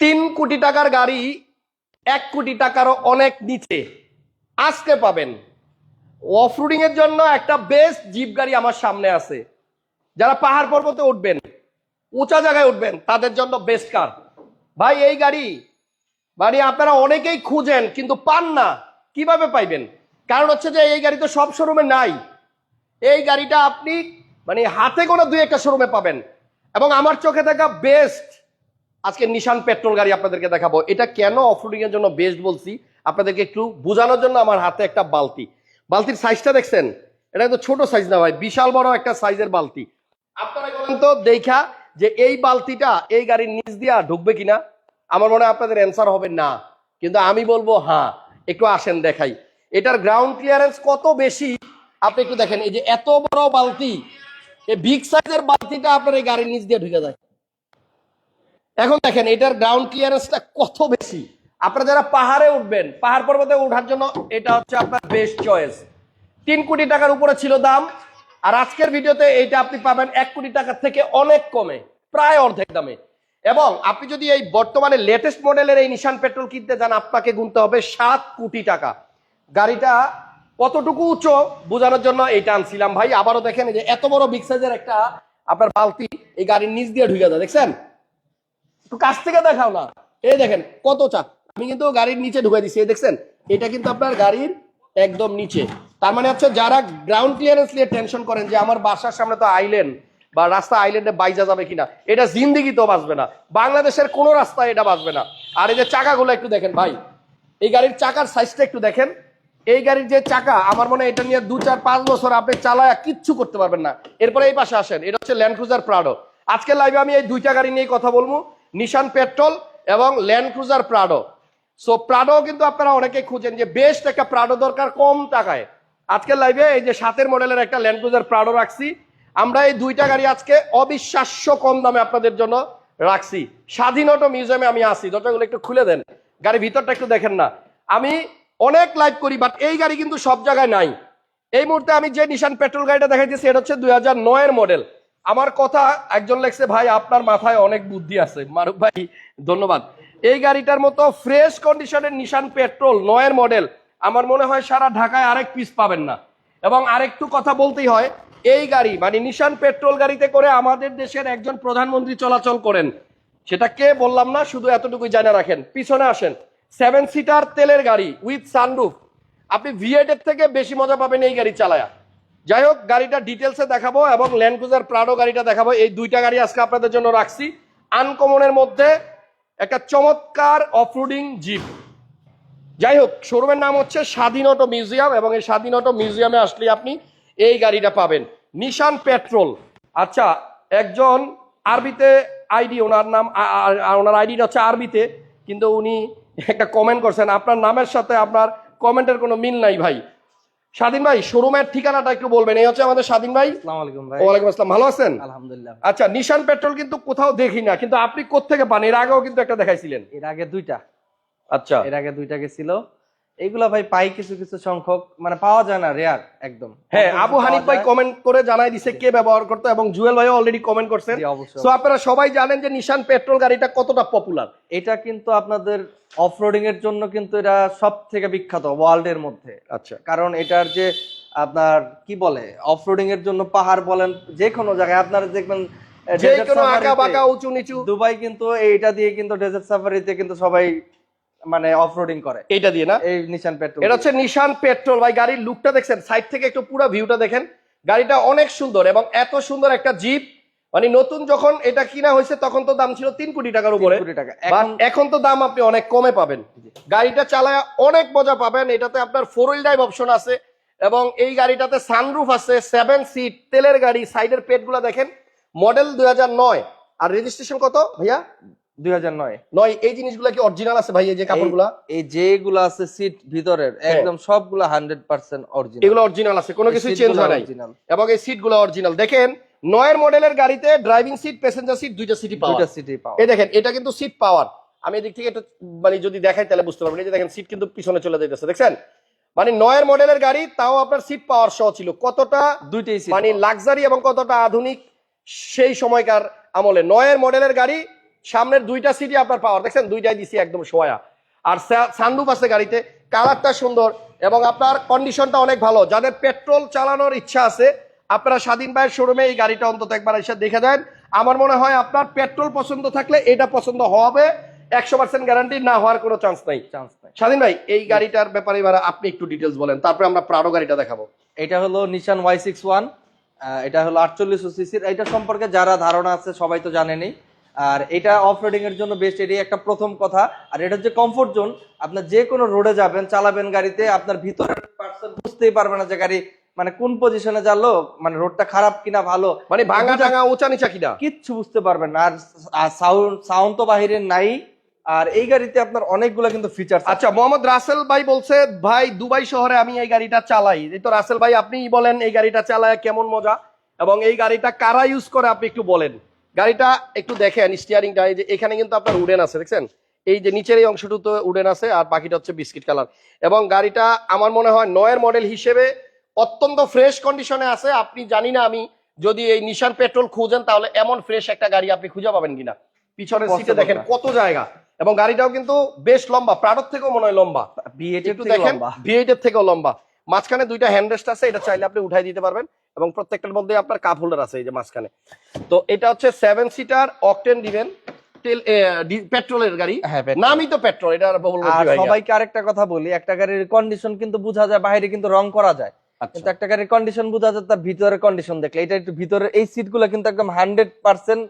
তিন কোটি টাকার গাড়ি এক কোটি টাকারও অনেক নিচে। আজকে পাবেন। অফরোডিং এর জন্য একটা বেস্ট জিপ গাড়ি আমার সামনে আছে। যারা পাহাড় পর্বতে উঠবেন, উঁচা জায়গায় উঠবেন, তাদের জন্য বেস্ট কার ভাই, এই গাড়ি মানে আপনারা অনেকেই খুঁজেন, কিন্তু পান না। কীভাবে পাইবেন? কারণ হচ্ছে যে এই গাড়ি তো সব শোরুমে নাই। এই গাড়িটা আপনি মানে হাতে কোনো দুই একটা শোরুমে পাবেন। এবং আমার চোখে দেখা বেস্ট আজকে নিশান পেট্রোল গাড়ি আপনাদেরকে দেখাবো। এটা কেন অফরোডিং এর জন্য বেস্ট বলছি, আপনাদেরকে একটু বোঝানোর জন্য আমার হাতে একটা বালতি। বালতির সাইজটা দেখছেন? এটা কিন্তু ছোট সাইজ না ভাই, বিশাল বড় একটা সাইজের বালতি। আপনারা বলেন তো, দেখা যে এই বালতিটা এই গাড়ির নিচ দিয়া ঢুকবে কিনা? আমার মনে হয় আপনাদের অ্যান্সার হবে না। কিন্তু আমি বলব হ্যাঁ একটু আসেন দেখাই। এটার গ্রাউন্ড ক্লিয়ারেন্স কত বেশি? আপনি একটু দেখেন, এই যে এত বড় বালতি, এই বিগ সাইজের বালতিটা আপনার এই গাড়ির নিচ দিয়ে ঢুকে যায়। এখন দেখেন, এটার গ্রাউন্ড ক্লিয়ারেন্সটা কত বেশি? আপনারা যারা পাহাড়ে উঠবেন, পাহাড় পর্বতে ওঠার জন্য এটা হচ্ছে আপনার বেস্ট চয়েস তিন কোটি টাকার উপরে ছিল দাম, আর আজকের ভিডিওতে এইটা আপনি পাবেন এক কোটি টাকার থেকে অনেক কমে, প্রায় অর্ধেক দামে। এবং আপনি যদি এই বর্তমানে লেটেস্ট মডেলের এই নিশান পেট্রোল কিনতে যান, আপনাকে গুনতে হবে সাত কোটি টাকা। গাড়িটা কতটুকু উচ্চ বোঝানোর জন্য এইটা আনছিলাম। ভাই, আবারও দেখেন যে এত বড় বিগ একটা আপনার বালতি, এই গাড়ির নিচ দিয়ে ঢুকে যায় দেখছেন? একটু কাছ থেকে দেখাও না। এই দেখেন, কত চাপ আমি কিন্তু গাড়ির নিচে ঢুকে দিচ্ছি এই দেখছেন? এটা কিন্তু আপনার গাড়ির একদম নিচে। তার মানে হচ্ছে যারা গ্রাউন্ড ক্লিয়ারেন্স নিয়ে টেনশন করেন যে আমার বাসার সামনে তো আইল্যান্ড বা রাস্তা আইল্যান্ডে বাইজা যাবে কিনা, এটা জিন্দিগি তো বাঁচবে না। বাংলাদেশের কোনো রাস্তায় এটা বাঁচবে না। আর এই যে চাকাগুলো একটু দেখেন ভাই, এই গাড়ির চাকার সাইজটা একটু দেখেন। এই গাড়ির যে চাকা, আমার মনে হয় এটা নিয়ে দু, চার, পাঁচ বছর আপনি চালায় কিচ্ছু করতে পারবেন না। এরপরে এই পাশে আসেন, এটা হচ্ছে ল্যান্ড ক্রুজার প্রাডো আজকের লাইভে আমি এই দুইটা গাড়ি নিয়ে কথা বলব। নিশান পেট্রোল এবং Land Cruiser Prado so Prado কিন্তু আপনারা অনেকে খুঁজেন যে বেস্ট একটা প্রাডো দরকার কম টাকায়। আজকের লাইভে এই যে সাতের মডেলের একটা ল্যান্ড ক্রুজার প্রাডো রাখছি। আমরা এই দুইটা গাড়ি আজকে অবিশ্বাস্য কম দামে আপনাদের জন্য রাখছি। স্বাধীন অটো মিউজিয়ামে আমি আসি দরজাগুলো একটু খুলে দেন। গাড়ির ভিতরটা একটু দেখেন না। আমি অনেক লাইভ করি বাট এই গাড়ি কিন্তু সব জায়গায় নাই। এই মুহূর্তে আমি যে নিশান পেট্রোল গাড়িটা দেখাইতেছি, এটা হচ্ছে দুই হাজার মডেল আমার কথা একজন লেখছে, ভাই, আপনার মাথায় অনেক বুদ্ধি আছে। মারুফ ভাই, ধন্যবাদ। এই গাড়িটার মতো ফ্রেশ কন্ডিশনের নিশান পেট্রোল, নয়ের মডেল, আমার মনে হয় সারা ঢাকায় আরেক পিস পাবেন না। এবং আরেকটু কথা বলতেই হয়, এই গাড়ি মানে নিশান পেট্রোল গাড়িতে করে আমাদের দেশের একজন প্রধানমন্ত্রী চলাচল করেন, সেটা কে বললাম না, শুধু এতটুকুই জানা রাখেন। পিছনে আসেন সেভেন সিটার তেলের গাড়ি উইথ সানরুফ আপনি ভিএড এর থেকে বেশি মজা পাবেন এই গাড়ি চালায়া। যাই হোক, গাড়িটা ডিটেলসে দেখাবো এবং ল্যান্ড ক্রুজার প্রাডো গাড়িটা দেখাবো। এই দুইটা গাড়ি আজকে আপনাদের জন্য রাখছি। আনকমনের মধ্যে একটা চমৎকার অফরোডিং জিপ যাই হোক শোরুমের নাম হচ্ছে স্বাধীন অটো মিউজিয়াম এবং এই স্বাধীন অটো মিউজিয়ামে আসলে আপনি এই গাড়িটা পাবেন। নিশান পেট্রোল আচ্ছা একজন আরবিতে আইডি ওনার নাম ওনার আইডিটা হচ্ছে আরবিতে, কিন্তু উনি একটা কমেন্ট করছেন। আপনার নামের সাথে আপনার কমেন্টের কোনো মিল নাই ভাই। স্বাধীন ভাই শোরুমের ঠিকানাটা একটু বলবেন। এই হচ্ছে আমাদের স্বাধীন ভাই। ওয়ালাইকুম আসসালাম। ভালো আছেন? আলহামদুলিল্লাহ। আচ্ছা নিশান পেট্রোল কিন্তু কোথাও দেখি না কিন্তু আপনি কোথেকে পান? এর আগেও কিন্তু একটা দেখাইছিলেন। এর আগে দুইটা। আচ্ছা। এর আগে দুইটা গেছিল। এইগুলা ভাই পাই কিছু কিছু সংখ্যক মানে পাওয়া যায় না রেয়ার একদম। হ্যাঁ আবু হানিফ ভাই কমেন্ট করে জানাই দিছে কে ব্যবহার করতো এবং জুয়েল ভাইও অলরেডি কমেন্ট করছেন। সো আপনারা সবাই জানেন যে নিশান পেট্রোল গাড়িটা কতটা পপুলার এটা কিন্তু আপনাদের অফরোডিং এর জন্য কিন্তু এটা সব থেকে বিখ্যাত ওয়ার্ল্ড এর মধ্যে। আচ্ছা। কারণ এটার যে আপনার কি বলে অফরোডিং এর জন্য পাহাড় বলেন যে কোনো জায়গায় আপনারা দেখবেন যে কোনো আঁকা বাঁকা উঁচু নিচু দুবাই কিন্তু এইটা দিয়ে কিন্তু ডেজার্ট সাফারিতে কিন্তু সবাই মানে অফরোডিং করে। এইটা দিয়ে না? এই নিশান পেট্রোল এটা হচ্ছে নিশান পেট্রোল ভাই গাড়ির লুকটা দেখছেন? সাইড থেকে একটু পুরো ভিউটা দেখেন। গাড়িটা অনেক সুন্দর এবং এত সুন্দর একটা জিপ মানে নতুন যখন এটা কিনা হয়েছে তখন তো দাম ছিল তিন কোটি টাকার উপরে। এখন তো দাম আপনি অনেক কমে পাবেন। গাড়িটা চালায় অনেক মজা পাবেন। এটাতে আপনার ফোর হুইল ড্রাইভ অপশন আছে এবং এই গাড়িটাতে সানরুফ আছে সেভেন সিট তেলের গাড়ি সাইডের পেটগুলো দেখেন। মডেল দুই নয়। আর রেজিস্ট্রেশন কত ভাইয়া? দুই হাজার নয়। নয় এই জিনিসগুলো কি অরিজিনাল আছে ভাই এই যে কাপড়গুলা? এই যেগুলো আছে সিট ভিতরের একদম সবগুলো অরিজিনাল এগুলো অরিজিনাল আছে কোনো কিছু চেঞ্জ হয় নাই। এবং এই সিটগুলো অরিজিনাল দেখেন নয়ের মডেলের গাড়িতে ড্রাইভিং সিট প্যাসেঞ্জার সিট দুইটা সিটই পাওয়া। দুইটা সিটি পাওয়া। এই দেখেন এটা কিন্তু সিট পাওয়ার আমি এদিক থেকে একটু মানে যদি দেখাই তাহলে বুঝতে পারবেন। এই যে দেখেন সিট কিন্তু পিছনে চলে যাইতেছে দেখছেন? মানে নয়ের মডেলের গাড়ি তাও আপনার সিট পাওয়ার সহ ছিল। কতটা দুইটাই সিট মানে লাক্সারি এবং কতটা আধুনিক সেই সময়কার আমলে। নয়ের মডেলের গাড়ি সামনের দুইটা সিটি আপনার পাওয়ার দেখছেন? দুইটাই দিছি একদম সোয়া। আর সানরুফ আছে গাড়িতে। কালারটা সুন্দর এবং আপনার কন্ডিশনটা অনেক ভালো। যাদের পেট্রোল চালানোর ইচ্ছা আছে আপনারা স্বাধীন ভাইয়ের শোরুমে এই গাড়িটা অন্তত একবার এসে দেখে দেন। আমার মনে হয় আপনার পেট্রোল পছন্দ থাকলে এটা পছন্দ হবে। একশো পার্সেন্ট গ্যারান্টি না হওয়ার কোনো চান্স নাই। চান্স নাই। স্বাধীন ভাই এই গাড়িটার ব্যাপারে এবার আপনি একটু ডিটেলস বলেন। তারপরে আমরা প্রাডো গাড়িটা দেখাবো। এটা হলো নিশান ওয়াই সিক্স ওয়ান এটা হলো আটচল্লিশ সিসির এটা সম্পর্কে যারা ধারণা আছে সবাই তো জানেনই। আর এটা অফ রোডিং এর জন্য বেস্ট এটাই একটা প্রথম কথা। আর এটা হচ্ছে কমফোর্ট জোন আপনার যে কোনো রোডে যাবেন চালাবেন গাড়িতে আপনার ভিতরের পার্সন বুঝতেই পারবে না যে গাড়ি মানে কোন পজিশনে যালো মানে রোডটা খারাপ কিনা ভালো। মানে ভাঙা টাঙা উঁচা নিচা কিনা? কিচ্ছু বুঝতে পারবেন না। আর সাউন্ড সাউন্ড তো বাহিরে নাই। আর এই গাড়িতে আপনার অনেকগুলো কিন্তু ফিচার আচ্ছা মোহাম্মদ রাসেল ভাই বলছে ভাই দুবাই শহরে আমি এই গাড়িটা চালাই। এই তো রাসেল ভাই আপনিই বলেন এই গাড়িটা চালায় কেমন মজা? এবং এই গাড়িটা কারা ইউজ করে আপনি একটু বলেন। গাড়িটা একটু দেখেন স্টিয়ারিংটা এই যে এখানে কিন্তু আপনার উডেন আছে দেখছেন? এই যে নিচের এই অংশটুকু উডেন আছে আর বাকিটা হচ্ছে বিস্কিট কালার এবং গাড়িটা আমার মনে হয় নয়ের মডেল হিসেবে অত্যন্ত ফ্রেশ কন্ডিশনে আছে। আপনি জানি না আমি যদি এই নিশান পেট্রোল খুঁজেন তাহলে এমন ফ্রেশ একটা গাড়ি আপনি খুঁজে পাবেন কিনা। পিছনের সিটে দেখেন কত জায়গা। এবং গাড়িটাও কিন্তু বেশ লম্বা প্রাডোর থেকেও মনে হয় লম্বা। বিএট একটু দেখেন ভিএইট এর থেকেও লম্বা। মাঝখানে দুইটা হ্যান্ড রেস্ট আছে এটা চাইলে আপনি উঠাই দিতে পারবেন। এবং প্রত্যেকটার মধ্যে আপনার কাপ হোল্ডার আছে এই যে মাঝখানে। তো এটা হচ্ছে সেভেন সিটার অকটেন দিবেন তেল পেট্রোলের গাড়ি। নামই তো পেট্রোল এটা বহুল সবাইকে আরেকটা কথা বলি একটা গাড়ির কন্ডিশন কিন্তু বোঝা যায় বাইরে কিন্তু রং করা যায়। আচ্ছা। কিন্তু একটা গাড়ির কন্ডিশন বোঝা যায় তার ভিতরের কন্ডিশন দেখলে। এটা একটু ভিতরে এই সিটগুলো কিন্তু একদম হান্ড্রেড পার্সেন্ট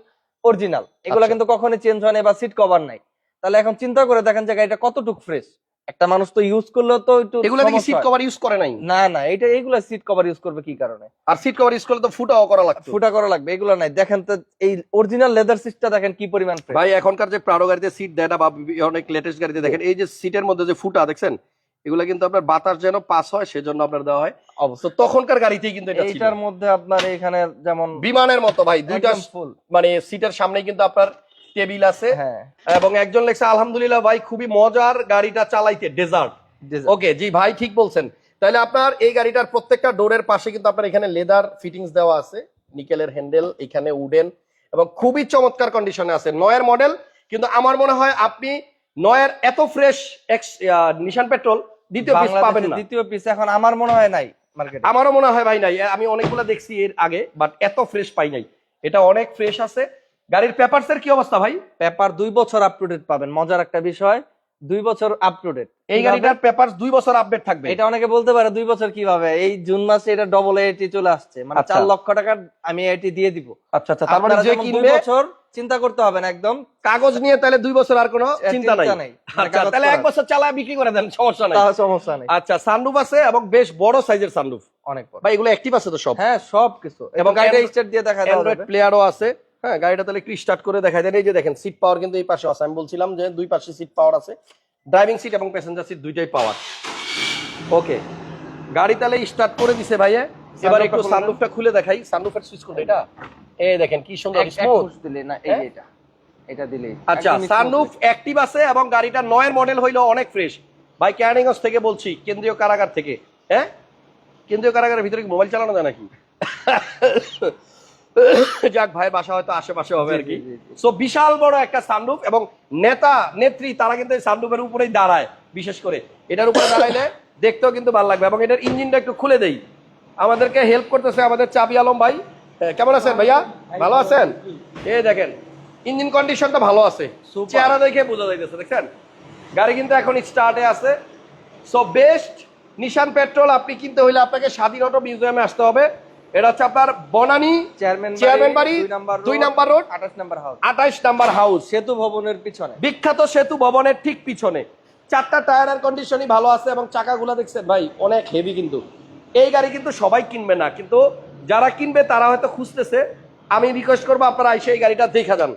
অরিজিনাল এগুলো। কিন্তু কখনোই চেঞ্জ হয় না বা সিট কভার নাই। তাহলে এখন চিন্তা করে দেখেন যে গাড়িটা কতটুকু ফ্রেশ একটা মানুষ তো ইউজ করলেও তো একটু এগুলো কি সিট কভার ইউজ করে নাই। না না এটা এইগুলো সিট কভার ইউজ করবে কি কারণে? আর সিট কভার ইউজ করলে তো ফুটাও করা লাগবে ফুটা করা লাগবে এগুলো নাই। দেখেন তো এই অরিজিনাল লেদার সিটটা দেখেন কি পরিমাণ ভাই এখনকার যে প্রাডো গাড়িতে সিট দেয় না বা অনেক লেটেস্ট গাড়িতে দেখেন এই যে সিটের মধ্যে যে ফুটা দেখছেন? এগুলো কিন্তু আপনার বাতাস যেন পাস হয় সেজন্য আপনার দেওয়া হয়। অবশ্যই। তো তখনকার গাড়িতেই কিন্তু এটা ছিল। এইটার মধ্যে আপনার এখানে যেমন বিমানের মতো ভাই দুইটা ফুল মানে সিটের সামনে কিন্তু আপনার টেবিল আছে। হ্যাঁ। এবং একজন লেখছে আলহামদুলিল্লাহ ভাই খুবই মজার গাড়িটা চালাইতে ডেজার্ট ওকে জি ভাই ঠিক বলছেন। তাহলে আপনার এই গাড়িটার প্রত্যেকটা ডোরের পাশে কিন্তু আপনার এখানে লেদার ফিটিংস দেওয়া আছে নিকেলের হ্যান্ডেল এখানে উডেন এবং খুবই চমৎকার কন্ডিশনে আছে। নয়ের মডেল কিন্তু আমার মনে হয় আপনি নয়ের এত ফ্রেশ এক্স নিশান পেট্রোল দ্বিতীয় পিস পাবেন না। দ্বিতীয় পিস এখন আমার মনে হয় নাই মার্কেটে আমারও মনে হয় ভাই নাই। আমি অনেকগুলো দেখছি এর আগে বাট এত ফ্রেশ পাই নাই। এটা অনেক ফ্রেশ আছে। গাড়ির পেপারস এর কি অবস্থা ভাই? পেপার দুই বছর আপ টু ডেট পাবেন মজার একটা বিষয় দুই বছর আপ টু ডেট এই গাড়িটার পেপারস দুই বছর আপডেট থাকবে। এটা অনেকে বলতে পারে দুই বছর কীভাবে? এই জুন মাসে এটা ডবল এটি চলে আসছে। মানে আচ্ছা। চার লক্ষ টাকার আমি এটি দিয়ে দিব। আচ্ছা আচ্ছা তার মানে যে যেমন দুই কিনবে বছর চিন্তা করতে হবে না একদম। কাগজ নিয়ে তাহলে দুই বছর আর কোনো চিন্তা নাই। নাই। আচ্ছা তাহলে এক বছর চালায় বিক্রি করে দেন সমস্যা নাই। তাহলে সমস্যা নেই। আচ্ছা সানরুফ আছে এবং বেশ বড় সাইজের সানরুফ অনেক বড়। ভাই এগুলো অ্যাক্টিভ আছে তো সব? হ্যাঁ সব কিছু এবং গাড়িটা স্টার্ট দিয়ে দেখা অ্যান্ড্রয়েড যাবে। প্লেয়ারও আছে। হ্যাঁ গাড়িটা তাহলে একটু স্টার্ট করে দেখা দেন। এই যে দেখেন সিট পাওয়ার কিন্তু এই পাশে আছে। আমি বলছিলাম যে দুই পাশে সিট পাওয়ার আছে। ড্রাইভিং সিট এবং প্যাসেঞ্জার সিট দুইটাই পাওয়ার ওকে গাড়ি তাহলে স্টার্ট করে দিছে ভাইয়া। এবার একটু সানরুফটা খুলে দেখাই। সানরুফের সুইচ কোড এটা? এই দেখেন কি সুন্দর স্মুথ দিলে না এই এটা। এটা দিলে। আচ্ছা সানরুফ অ্যাক্টিভ আছে এবং গাড়িটা নয়ের মডেল হইল অনেক ফ্রেশ ভাই ক্যানিগঞ্জ থেকে বলছি কেন্দ্রীয় কারাগার থেকে। হ্যাঁ? কেন্দ্রীয় কারাগারের ভিতরে কি মোবাইল চালানো যায় নাকি? যাক ভাই বাসা হয়তো আশেপাশে হবে আর কি। সো বিশাল বড় একটা সানরুফ এবং নেতা নেত্রী তারা কিন্তু এই সানরুফের উপরেই দাঁড়ায় বিশেষ করে। এটার উপরে দাঁড়াইলে দেখতেও কিন্তু ভালো লাগবে এবং এটার ইঞ্জিনটা একটু খুলে দেই। আমাদেরকে হেল্প করতেছে আমাদের চাবি আলম ভাই। কেমন আছেন ভাইয়া? ভালো আছেন? এই দেখেন ইঞ্জিন কন্ডিশনটা ভালো আছে. চেহারা দেখে বোঝা যাইতেছে দেখছেন? গাড়ি কিন্তু এখন স্টার্টে আছে। সো বেস্ট নিশান পেট্রোল আপনি কিনতে হইলে আপনাকে স্বাধীন অটো মিউজিয়ামে আসতে হবে। এটা হচ্ছে আপনার বনানী চেয়ারম্যান চেয়ারম্যান বাড়ি, দুই নাম্বার রোড, আঠাশ নাম্বার হাউস আঠাইশ নাম্বার হাউস সেতু ভবনের পিছনে। বিখ্যাত সেতু ভবনের ঠিক পিছনে। চারটা টায়ারের কন্ডিশনই ভালো আছে এবং চাকাগুলো দেখছেন ভাই অনেক হেভি কিন্তু। এই গাড়ি কিন্তু সবাই কিনবে না কিন্তু যারা কিনবে তারা হয়তো খুঁজতেছে। আমি রিকোয়েস্ট করব আপনারা এসে এই গাড়িটা দেখা যান।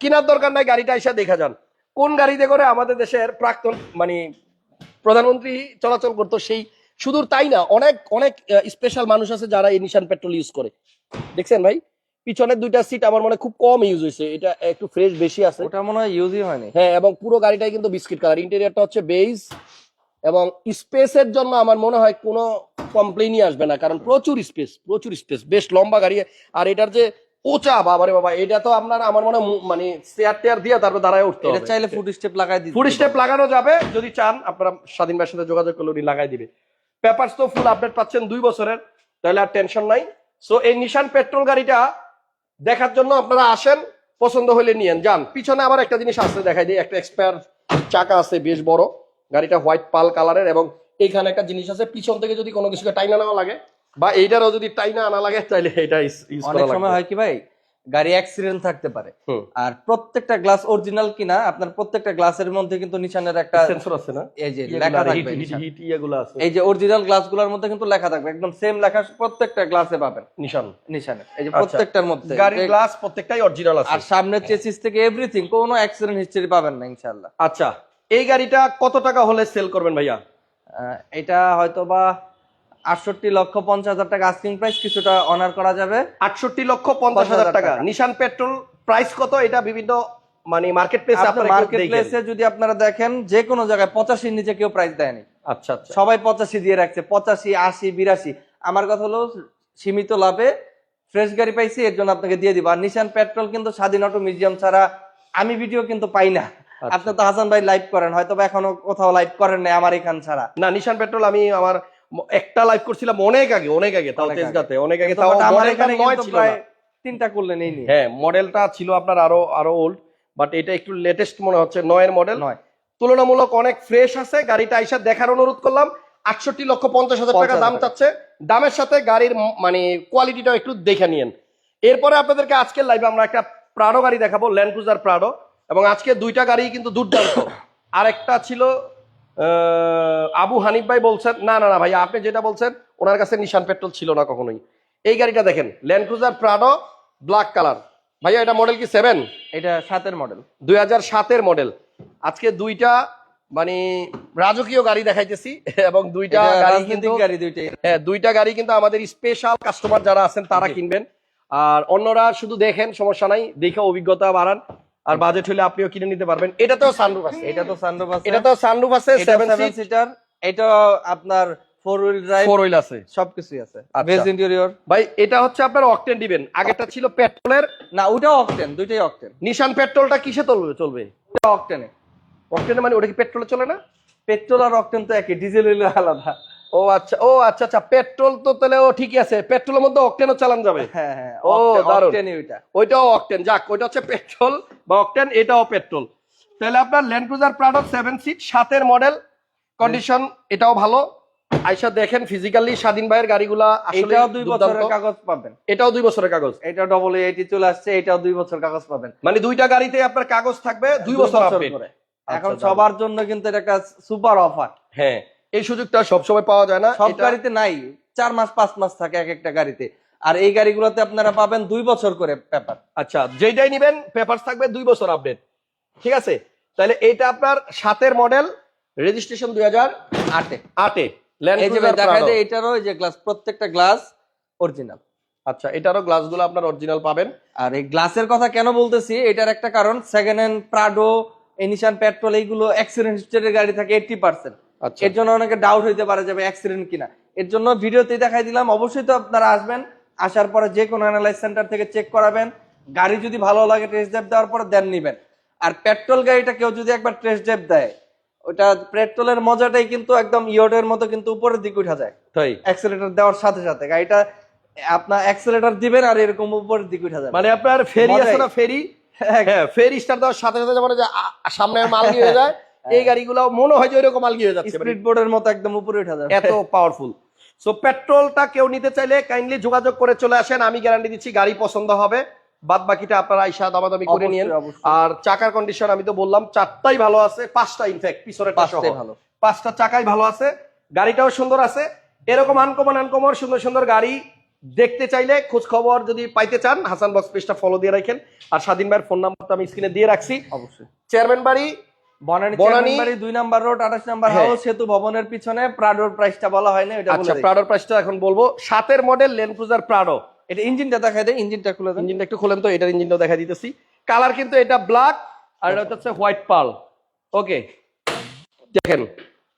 কেনার দরকার নাই গাড়িটা এসে দেখা যান। কোন গাড়িতে করে আমাদের দেশের প্রাক্তন মানে প্রধানমন্ত্রী চলাচল করতো সেই শুধু তাই না অনেক অনেক স্পেশাল মানুষ আছে যারা এই নিশান পেট্রোল ইউজ করে। দেখছেন ভাই? পিছনের দুইটা সিট আমার মনে খুব কম ইউজ হয়েছে। এটা একটু ফ্রেশ বেশি আছে। ওটা মনে হয় ইউজই হয়নি। হ্যাঁ এবং পুরো গাড়িটাই কিন্তু বিস্কিট কালার ইন্টেরিয়রটা হচ্ছে বেজ এবং স্পেসের জন্য আমার মনে হয় কোনো কমপ্লেনই আসবে না কারণ প্রচুর স্পেস প্রচুর স্পেস বেশ লম্বা গাড়ি। আর এটার যে উঁচা বাবারে বাবা এটা তো আপনার আমার মনে হয় মানে চেয়ার টেয়ার দিয়ে তারপর দাঁড়ায় উঠতে এটা চাইলে ফুড স্টেপ লাগাই দিতে ফুল স্টেপ লাগানো যাবে। যদি চান আপনারা স্বাধীন ভাইয়ের সাথে যোগাযোগ করলে উনি লাগাই দিবে। পেপারস তো ফুল আপডেট পাচ্ছেন দুই বছরের তাহলে আর টেনশন নাই। সো এই নিশান পেট্রোল গাড়িটা দেখার জন্য আপনারা আসেন পছন্দ হলে নিয়েন। যান পিছনে আবার একটা জিনিস আছে দেখাই দিই। একটা এক্সপায়ার চাকা আছে বেশ বড়। গাড়িটা হোয়াইট পাল কালারের এবং এইখানে একটা জিনিস আছে পিছন থেকে যদি কোনো কিছুকে টাইনা নেওয়া লাগে বা এইটারও যদি টাইনা আনা লাগে তাহলে এটা ইউজ করা লাগে অনেক সময় হয় কি ভাই গাড়ি অ্যাক্সিডেন্ট থাকতে পারে। আর প্রত্যেকটা গ্লাস অরিজিনাল কিনা আপনার প্রত্যেকটা গ্লাসের মধ্যে কিন্তু নিশানের একটা সেন্সর আছে না? এই যে লেখা থাকবে আছে। এই যে অরিজিনাল গ্লাসগুলোর মধ্যে কিন্তু লেখা থাকবে। একদম সেম লেখা প্রত্যেকটা গ্লাসে পাবেন। নিশান। নিশানে এই যে আচ্ছা। প্রত্যেকটার মধ্যে। গাড়ির গ্লাস প্রত্যেকটাই অরিজিনাল আছে। আর সামনের চেসিস থেকে এভরিথিং কোনো অ্যাক্সিডেন্ট হিস্টরি পাবেন না ইনশাআল্লাহ। আচ্ছা। এই গাড়িটা কত টাকা হলে সেল করবেন ভাইয়া? আহ, এটা হয়তো বা আটষট্টি লক্ষ পঞ্চাশ হাজার টাকা আস্কিং প্রাইস কিছুটা অনার করা যাবে। আটষট্টি লক্ষ পঞ্চাশ হাজার টাকা। নিশান পেট্রোল প্রাইস কত? এটা বিভিন্ন মানে মার্কেট প্লেসে আপনার মার্কেট প্লেসে যদি আপনারা দেখেন যে কোনো জায়গায় পঁচাশির নিচে কেউ প্রাইস দেয়নি। আচ্ছা আচ্ছা। সবাই পঁচাশি দিয়ে রাখছে পঁচাশি আশি বিরাশি। আমার কথা হলো সীমিত লাভে ফ্রেশ গাড়ি পাইছি এর জন্য আপনাকে দিয়ে দিব। আর নিশান পেট্রোল কিন্তু স্বাধীন অটো মিউজিয়াম ছাড়া আমি ভিডিও কিন্তু পাই না। আচ্ছা। আপনি তো হাসান ভাই লাইভ করেন হয়তো এখনও কোথাও লাইভ করেন নাই আমার এখান ছাড়া। না নিশান পেট্রোল আমি আমার একটা লাইভ করছিলাম অনেক আগে অনেক আগে তাও। তেজগাতে অনেক আগে তাও আমার এখানে নয় ছিল তিনটা করলেন এই নিয়ে। হ্যাঁ মডেলটা ছিল আপনার আরও আরও ওল্ড বাট এটা একটু লেটেস্ট মনে হচ্ছে নয়ের মডেল নয়। তুলনামূলক অনেক ফ্রেশ আছে গাড়িটা আইসা দেখার অনুরোধ করলাম। আটষট্টি লক্ষ পঞ্চাশ হাজার টাকা দাম চাচ্ছে। দামের সাথে গাড়ির মানে কোয়ালিটিটাও একটু দেখে নিয়েন। এরপরে আপনাদেরকে আজকের লাইভে আমরা একটা প্রাডো গাড়ি দেখাবো ল্যান্ড ক্রুজার প্রাডো এবং আজকে দুইটা গাড়ি কিন্তু দুর্দান্ত। আর একটা ছিল আবু হানিফ ভাই বলছেন না না না ভাই আপনি যেটা বলছেন ওনার কাছে নিশান পেট্রোল ছিল না কখনোই। এই গাড়িটা দেখেন Land Cruiser Prado black colour ভাইয়া এটা মডেল কি সেভেন এটা সাতের মডেল দুই হাজার সাতের মডেল আজকে দুইটা মানে রাজকীয় গাড়ি দেখাইতেছি এবং দুইটা গাড়ি কিন্তু গাড়ি দুইটাই। হ্যাঁ দুইটা গাড়ি কিন্তু আমাদের স্পেশাল কাস্টমার যারা আছেন তারা কিনবেন। আর অন্যরা শুধু দেখেন সমস্যা নাই দেখে অভিজ্ঞতা বাড়ান। আর বাজেট হলে আপনিও কিনে নিতে পারবেন। এটাতেও সানরুফ আছে। এটা তো সানরুফ আছে। এটাতেও সানরুফ আছে এটা সেভেন সেভেন সিটার এটা আপনার four wheel drive four wheel আছে। সবকিছুই আছে। আচ্ছা। বেজ ইন্টেরিয়র ভাই এটা হচ্ছে আপনার অকটেন দিবেন। আগেরটা ছিল পেট্রোলের না ওটাও অকটেন দুইটাই অকটেন নিশান পেট্রোলটা কিসে চলবে চলবে? ওটা অকটেনে অকটেনে মানে ওটা কি পেট্রোলে চলে না? পেট্রোল আর অকটেন তো একই ডিজেল হইলে আলাদা। ও আচ্ছা ও আচ্ছা আচ্ছা পেট্রোল তো তাহলে ও ঠিকই আছে। পেট্রোলের মধ্যে অকটেনও চালান যাবে। হ্যাঁ হ্যাঁ ও, দারুণ। অকটেনই ওইটা। ওইটাও অকটেন যাক ওইটা হচ্ছে পেট্রোল বা অকটেন এটাও পেট্রোল। তাহলে আপনার Land Cruiser Prado seven seat সাতের মডেল কন্ডিশন এটাও ভালো। আইসা দেখেন ফিজিক্যালি স্বাধীন ভাইয়ের গাড়িগুলা আসলে এটাও দুই বছরের কাগজ পাবেন। এটাও দুই বছরের কাগজ। এটা ডবল এইটি চলে আসছে এটাও দুই বছর কাগজ পাবেন। মানে দুইটা গাড়িতে আপনার কাগজ থাকবে দুই বছর আচ্ছা, এখন সবার জন্য কিন্তু এটা একটা সুপার অফার হ্যাঁ। এই সুযোগটা সবসময় পাওয়া যায় না। সব গাড়িতে নাই চার মাস পাঁচ মাস থাকে এক একটা গাড়িতে। আর এই গাড়িগুলোতে আপনারা পাবেন দুই বছর করে পেপার। আচ্ছা যেটাই নিবেন পেপারস থাকবে দুই বছর আপডেট। ঠিক আছে? তাহলে এইটা আপনার সাতের মডেল। রেজিস্ট্রেশন দুই হাজার আটে। আটে। দেখা যায় এটারও এই যে গ্লাস প্রত্যেকটা গ্লাস অরিজিনাল আচ্ছা এটারও গ্লাসগুলো আপনার অরিজিনাল পাবেন। আর এই গ্লাসের কথা কেন বলতেছি এটার একটা কারণ সেকেন্ড হ্যান্ড প্রাডো এনিশান পেট্রোল এইগুলো অ্যাক্সিডেন্ট গাড়ি থাকে এইটটি পার্সেন্ট এর জন্য অনেকে ডাউট হইতে পারে যাবে অ্যাক্সিডেন্ট কিনা। এর জন্য ভিডিওতেই দেখাই দিলাম। অবশ্যই তো আপনারা আসবেন আসার পরে যে কোনো অ্যানালাইজ সেন্টার থেকে চেক করাবেন। গাড়ি যদি ভালো লাগে টেস্ট ড্রাইভ দেওয়ার পরে দেন নিবেন। আর পেট্রোল গাড়িটা কেউ যদি একবার টেস্ট ড্রাইভ দেয় ওটা পেট্রোলের মজাটাই কিন্তু একদম ইয়টের মতো কিন্তু উপরের দিকে উঠা যায়। তাই? অ্যাক্সেলেটর দেওয়ার সাথে সাথে। গাড়িটা আপনার অ্যাক্সেলেটর দিবেন আর এরকম উপরের দিকে উঠা যায় মানে আপনার ফেরি আছে না ফেরি? হ্যাঁ। ফেরি স্টার দেওয়ার সাথে সাথে আ- সামনে মালগি হয়ে যায় এই গাড়িগুলো মনে হয় যে ওইরকম মালগি হয়ে যাচ্ছে স্পিড বোর্ডের মতো একদম উপরে উঠা যাবে এত পাওয়ারফুল সো পেট্রোলটা কেউ নিতে চাইলে কাইন্ডলি যোগাযোগ করে চলে আসেন আমি গ্যারান্টি দিচ্ছি গাড়ি পছন্দ হবে। বাদ বাকিটা আপনারা আইসা দামাদামি করে নিয়েন। আর চাকার কন্ডিশন আমি তো বললাম চারটাই ভালো আছে পাঁচটা ইনফ্যাক্ট পিছনের পাঁচটাই ভালো। পাঁচটা চাকাই ভালো আছে গাড়িটাও সুন্দর আছে। এরকম আনকমন আনকমন সুন্দর সুন্দর গাড়ি দেখতে চাইলে খোঁজ খবর যদি পাইতে চান হাসান বক্স পেজটা ফলো দিয়ে রাখেন। আর স্বাধীন ভাইয়ের ফোন নাম্বারটা আমি স্ক্রিনে দিয়ে রাখছি। অবশ্যই। চেয়ারম্যান বাড়ি বনানী বনানী- চেয়ারম্যান বাড়ি দুই নাম্বার রোড আঠাশ নাম্বার হ্যাঁ। হাউস সেতু ভবনের পিছনে প্রাডোর প্রাইসটা বলা হয় না আচ্ছা প্রাডোর প্রাইসটা এখন বলব। সাতের মডেল ল্যান্ড ক্রুজার প্রাডো এটা ইঞ্জিনটা দেখাই দেয় ইঞ্জিনটা খুলে ইঞ্জিনটা একটু খোলেন তো এটার ইঞ্জিনটা দেখা দিতেছি। কালার কিন্তু এটা ব্ল্যাক আর এটা হচ্ছে হোয়াইট পাল ওকে দেখেন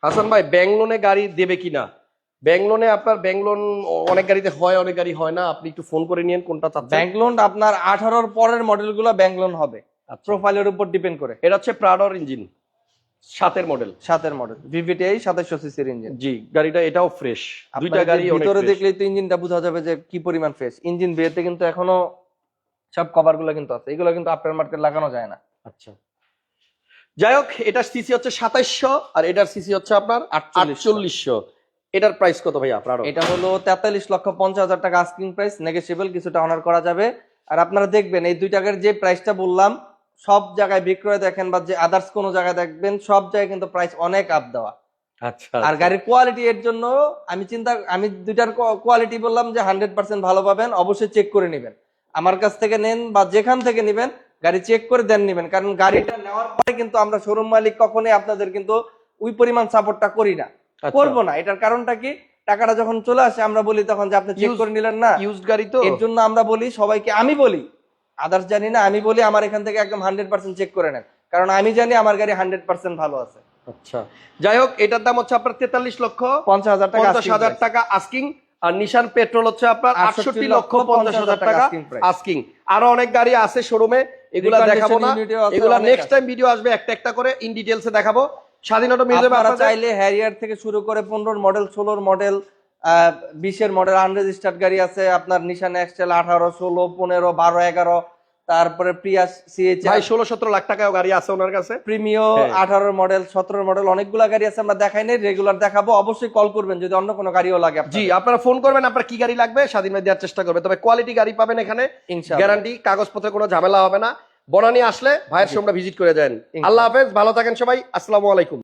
হাসান ভাই ব্যাংলোনে গাড়ি দেবে কিনা? ব্যাংক লোনে আপনার ব্যাংক লোন অনেক গাড়িতে হয় অনেক গাড়ি হয় না। আপনি একটু ফোন করে নিয়েন কোনটা চাচ্ছেন? ব্যাংক লোন আপনার আঠারোর পরের মডেলগুলো ব্যাংক লোন হবে। প্রোফাইলের উপর ডিপেন্ড করে। এটা হচ্ছে প্রাডর ইঞ্জিন সাতের মডেল সাতের মডেল ভিভিটিআই সাতাশশো সিসির ইঞ্জিন জি গাড়িটা এটাও ফ্রেশ দুইটা গাড়ি ভিতরে। দেখলেই তো ইঞ্জিনটা বোঝা যাবে যে কি পরিমাণ ফ্রেশ ইঞ্জিন বিয়েতে কিন্তু এখনও সব কভারগুলো কিন্তু আছে। এগুলো কিন্তু আফটার মার্কেট লাগানো যায় না। আচ্ছা। যাই হোক এটার সিসি হচ্ছে সাতাইশশো আর এটার সিসি হচ্ছে আপনার 4800 আটচল্লিশশো। এটার প্রাইস কত ভাই আপনার? এটা হলো তেতাল্লিশ লক্ষ পঞ্চাশ হাজার টাকা আস্কিং প্রাইস নেগেসিবল কিছুটা অনার করা যাবে। আর আপনারা দেখবেন এই দুই টাকার যে প্রাইসটা বললাম সব জায়গায় বিক্রয় দেখেন বা যে আদার্স কোনো জায়গায় দেখবেন সব জায়গায় কিন্তু প্রাইস অনেক আপ দেওয়া। আচ্ছা আর গাড়ির কোয়ালিটি এর জন্য আমি চিন্তা আমি দুইটার কোয়ালিটি বললাম যে হান্ড্রেড পার্সেন্ট ভালো পাবেন অবশ্যই চেক করে নেবেন। আমার কাছ থেকে নেন বা যেখান থেকে নেবেন গাড়ি চেক করে দেন নেবেন কারণ গাড়িটা নেওয়ার পরে কিন্তু আমরা শোরুম মালিক কখনোই আপনাদের কিন্তু ওই পরিমাণ সাপোর্টটা করি না। আচ্ছা। করব না। এটার কারণটা কি? টাকাটা যখন চলে আসে আমরা বলি তখন যে আপনি চেক করে নিলেন না। ইউজড গাড়ি তো? এর জন্য আমরা বলি সবাইকে আমি বলি আদার্স জানি না আমি বলি আমার এখান থেকে একদম হান্ড্রেড পার্সেন্ট চেক করে নেন। কারণ আমি জানি আমার গাড়ি হান্ড্রেড পার্সেন্ট ভালো আছে। আচ্ছা। যাই হোক এটার দাম হচ্ছে আপনার তেতাল্লিশ লক্ষ পঞ্চাশ হাজার টাকা পঞ্চাশ হাজার টাকা আস্কিং আর নিশান পেট্রোল হচ্ছে আপনার আটষট্টি লক্ষ পঞ্চাশ হাজার টাকা আস্কিং আরও অনেক গাড়ি আছে শোরুমে এগুলা দেখাবো না। এগুলা নেক্সট টাইম ভিডিও আসবে একটা একটা করে ইন ডিটেলসে দেখাবো। স্বাধীনতা মিউজিয়ামে আপনারা চাইলে হ্যারিয়ার থেকে শুরু করে পনেরোর মডেল ষোলোর মডেল বিশের মডেল আনরেজিস্টার্ড গাড়ি আছে আপনার নিশান এক্সটেল আঠারো ষোলো পনেরো বারো এগারো তারপরে প্রিয়াস সিএইচ ভাই ষোলো সতেরো লাখ টাকাও গাড়ি আছে ওনার কাছে? প্রিমিও হ্যাঁ। আঠারোর মডেল সতেরো মডেল অনেকগুলা গাড়ি আছে আমরা দেখাই নাই রেগুলার দেখাবো অবশ্যই কল করবেন যদি অন্য কোনো গাড়িও লাগে জি আপনারা ফোন করবেন আপনার কি গাড়ি লাগবে স্বাধীন ভাই দেওয়ার চেষ্টা করবে। তবে কোয়ালিটি গাড়ি পাবেন এখানে গ্যারান্টি কাগজপত্রে কোনো ঝামেলা হবে না। বনানি আসলে ভাইয়ের সঙ্গে ভিজিট করে যান আল্লাহ হাফেজ ভালো থাকেন সবাই আসসালামু আলাইকুম।